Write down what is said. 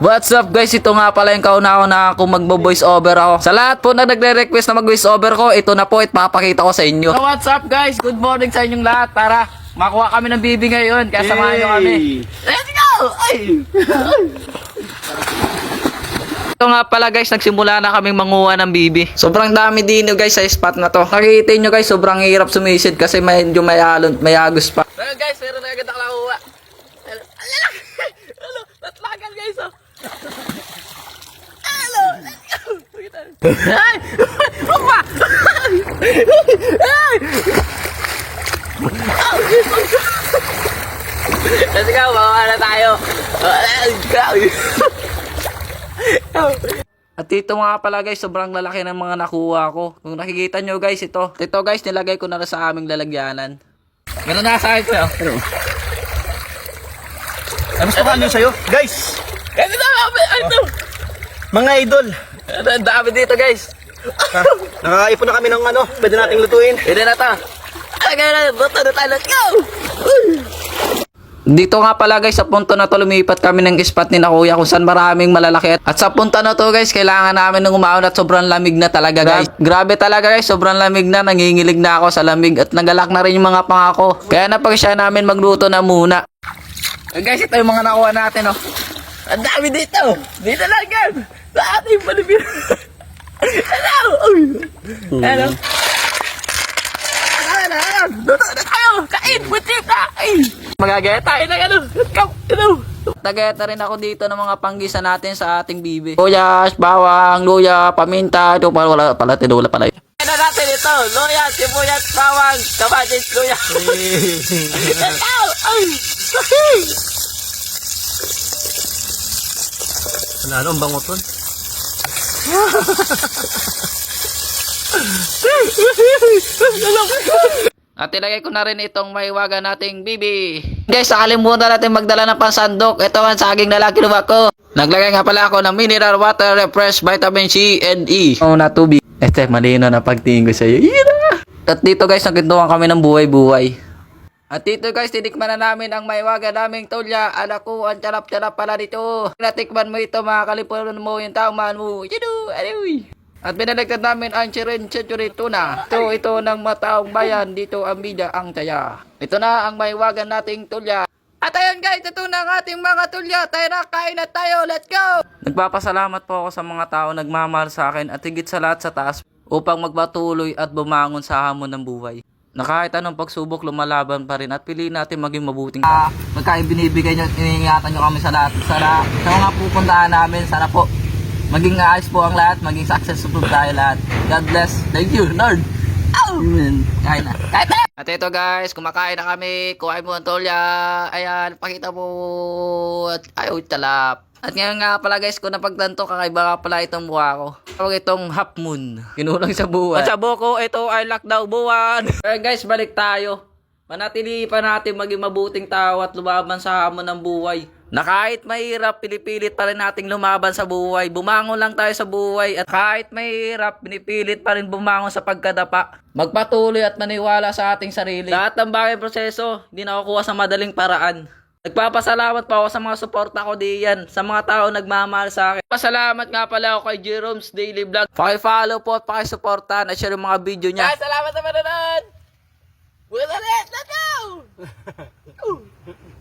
What's up guys? Ito nga pala yung kauna-una ako magbo-voice over ako. Sa lahat po na nagre-request na mag-voice over ko, ito na po, ipapakita ko sa inyo. So what's up guys? Good morning sa inyong lahat. Tara, makuha kami ng bibi ngayon. Kaya samahan nyo kami. Let's go! Ay! Ito nga pala guys, nagsimula na kaming manguha ng bibi. Sobrang dami din guys sa spot na to. Nakikita nyo guys, sobrang hirap sumisid kasi medyo may alon, may agos pa. Well guys, meron na agad nakakuha. Alala! Ano? Tatlagan guys oh. Hello! Let's go! Ay! Opa! Let's go! Bawa na tayo! At ito nga pala guys, sobrang lalaki ng mga nakuha ko. Kung nakikita nyo guys, ito. Ito guys, nilagay ko na sa aming lalagyanan. Ganun na sa akin ko. Ano gusto ka sa'yo? Guys! Ano na? Ano? Mga idol! Ano, Ang dami dito guys. Ha, nakakaipon na kami ng ano, pwede nating lutuin. Pwede na to. Ano kaya na? Buto na tayo. Let's go! Dito nga pala guys, sa punto na to lumipat kami ng spot ni na kuya kung saan maraming malalaki. At sa punta na to guys, kailangan namin ng umahon at sobrang lamig na talaga guys. Grabe talaga guys, sobrang lamig na. Nangingilig na ako sa lamig at nagalak na rin yung mga pangako. Kaya napag-siya namin magluto na muna. Guys, ito yung mga nakuha natin oh. Ang dami dito. Dito lang yan. Sa ating palibir. Hello! Hello! Na? Luto na tayo! Kain! Buti na! Ay! Magagaya tayo ng ano! Let's go! Ano? Tagayat na rin ako dito ng mga panggisa natin sa ating bibi. Luyas, bawang, luya, paminta. Ito pala, wala pala, tinula pala. Ano natin ito? Luya, sibuyas, bawang, kamatis, luya. Let's go! Ay! Ano, ano, ang bangot? At ilagay ko na rin itong maiwaga nating bibi. Guys, nakalimutan natin magdala ng pansandok. Ito ang saging na lang kinuha ko. Naglagay nga pala ako ng mineral water, refresh, vitamin C, and E. Oo na tubig. Ito, malino na pagtingin ko sa iyo. At dito guys, nagkintuhan kami ng buhay-buhay. At dito guys, tinikman na namin ang maiwaga naming tulya. Ala ko, ang charap-charap pala dito. Natikman mo ito, mga kalipunan mo yung taong man mo. Yado, adoy. At binalagtad namin ang Chiren Century Tuna. Ito, ito ng mataong bayan. Dito ang bida ang taya. Ito na ang maiwagan nating tulya. At ayun guys, ito na ang ating mga tulya. Tayo na, kain na tayo. Let's go! Nagpapasalamat po ako sa mga tao nagmamahal sa akin at higit sa lahat sa taas upang magpatuloy at bumangon sa hamon ng buhay. Na kahit anong pagsubok, lumalaban pa rin at piliin natin maging mabuting tao. Magkain binibigay nyo, iniingatan nyo kami sa lahat. Sa, la- sa mga pupuntahan namin, sana po maging ayos po ang lahat, maging successful tayo lahat. God bless. Thank you, Lord. Man. Kain na. Kain na! At ito guys, kumakain na kami. Kuhain mo ang tolya. Ayan, pakita mo. At ayaw, talap. At ngayon nga pala guys, kung napagtanto, kakaiba nga pala itong buha ko. Tawag itong half moon. Kinulang sa buwan. At sa buko, ito ay lockdown buwan. Pero guys, balik tayo. Manatili pa natin maging mabuting tao at lumaban sa hamon ng buhay. Na kahit mahirap, pinipilit pa rin nating lumaban sa buhay. Bumangon lang tayo sa buhay. At kahit mahirap, pinipilit pa rin bumangon sa pagkadapa. Magpatuloy at maniwala sa ating sarili. Lahat ng bagay proseso, hindi nakukuha sa madaling paraan. Nagpapasalamat pa ako sa mga suporta ko diyan, sa mga tao nagmamahal sa akin. Pasalamat nga pala ako kay Jerome's Daily Vlog. Paki-follow po at paki-suportahan at share yung mga video niya. salamat sa panonood! Buwan ulit! Let's go!